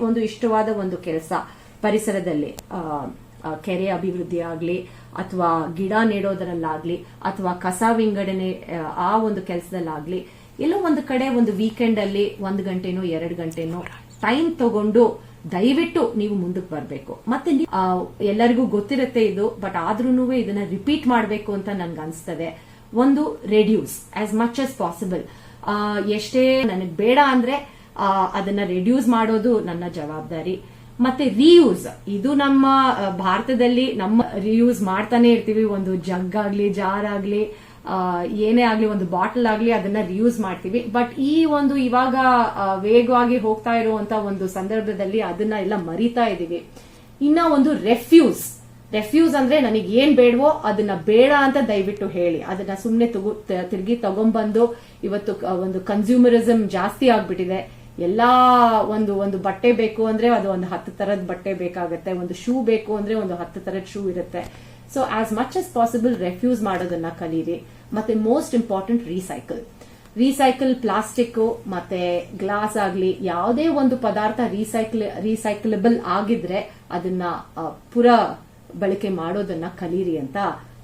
ಒಂದು ಇಷ್ಟವಾದ ಒಂದು ಕೆಲಸ ಪರಿಸರದಲ್ಲಿ ಕೆರೆ ಅಭಿವೃದ್ಧಿ ಆಗ್ಲಿ ಅಥವಾ ಗಿಡ ನೆಡೋದರಲ್ಲಾಗ್ಲಿ ಅಥವಾ ಕಸ ವಿಂಗಡಣೆ ಆ, ಒಂದು ಕೆಲಸದಲ್ಲಾಗ್ಲಿ ಎಲ್ಲೋ ಒಂದು ಕಡೆ ಒಂದು ವೀಕೆಂಡ್ ಅಲ್ಲಿ ಒಂದು ಗಂಟೆನೋ ಎರಡು ಗಂಟೆನೋ ಟೈಮ್ ತಗೊಂಡು ದಯವಿಟ್ಟು ನೀವು ಮುಂದಕ್ಕೆ ಬರಬೇಕು. ಮತ್ತೆ ಎಲ್ಲರಿಗೂ ಗೊತ್ತಿರುತ್ತೆ ಇದು ಬಟ್ ಆದ್ರೂ ಇದನ್ನ ರಿಪೀಟ್ ಮಾಡಬೇಕು ಅಂತ ನನ್ಗೆ ಅನ್ಸ್ತದೆ. ಒಂದು reduce as much as possible ಎಷ್ಟೇ ನನಗೆ ಬೇಡ ಅಂದ್ರೆ ಅದನ್ನ ರೆಡ್ಯೂಸ್ ಮಾಡೋದು ನನ್ನ ಜವಾಬ್ದಾರಿ. ಮತ್ತೆ ರಿಯೂಸ್ ಇದು ನಮ್ಮ ಭಾರತದಲ್ಲಿ ನಮ್ಮ ರಿಯೂಸ್ ಮಾಡ್ತಾನೆ ಇರ್ತೀವಿ. ಒಂದು ಜಗ್ ಆಗ್ಲಿ, ಜಾರ್ ಆಗ್ಲಿ ಏನೇ ಆಗ್ಲಿ, ಒಂದು ಬಾಟಲ್ ಆಗ್ಲಿ ಅದನ್ನ ರಿಯೂಸ್ ಮಾಡ್ತೀವಿ. ಬಟ್ ಈ ಒಂದು ಇವಾಗ ವೇಗವಾಗಿ ಹೋಗ್ತಾ ಇರುವಂತ ಒಂದು ಸಂದರ್ಭದಲ್ಲಿ ಅದನ್ನ ಎಲ್ಲ ಮರಿತಾ ಇದೀವಿ ಇನ್ನ ಒಂದು ರೆಫ್ಯೂಸ್ ರೆಫ್ಯೂಸ್ ಅಂದ್ರೆ ನನಗೆ ಏನ್ ಬೇಡವೋ ಅದನ್ನ ಬೇಡ ಅಂತ ದಯವಿಟ್ಟು ಹೇಳಿ. ಅದನ್ನ ತ- ತಿರ್ಗಿ ತಗೊಂಡ್ಬಂದು ಇವತ್ತು ಒಂದು ಕನ್ಸ್ಯೂಮರಿಸಮ್ ಜಾಸ್ತಿ ಆಗ್ಬಿಟ್ಟಿದೆ. ಎಲ್ಲಾ ಒಂದು ಒಂದು ಬಟ್ಟೆ ಬೇಕು ಅಂದ್ರೆ ಅದು ಒಂದು ಹತ್ತು ತರದ ಬಟ್ಟೆ ಬೇಕಾಗತ್ತೆ, ಒಂದು ಶೂ ಬೇಕು ಅಂದ್ರೆ ಒಂದು ಹತ್ತು ತರದ ಶೂ ಇರುತ್ತೆ. So as much as possible refuse ಮಾಡೋದನ್ನ ಕಲೀರಿ. ಮತ್ತೆ most important recycle recycle plastic ಮತ್ತೆ ಗ್ಲಾಸ್ ಆಗ್ಲಿ, ಯಾವುದೇ ಒಂದು ಪದಾರ್ಥ ರೀಸೈಕಲ್ ರೀಸೈಕಲಬಲ್ ಆಗಿದ್ರೆ ಅದನ್ನ ಪುರ ಬಳಕೆ ಮಾಡೋದನ್ನ ಕಲೀರಿ ಅಂತ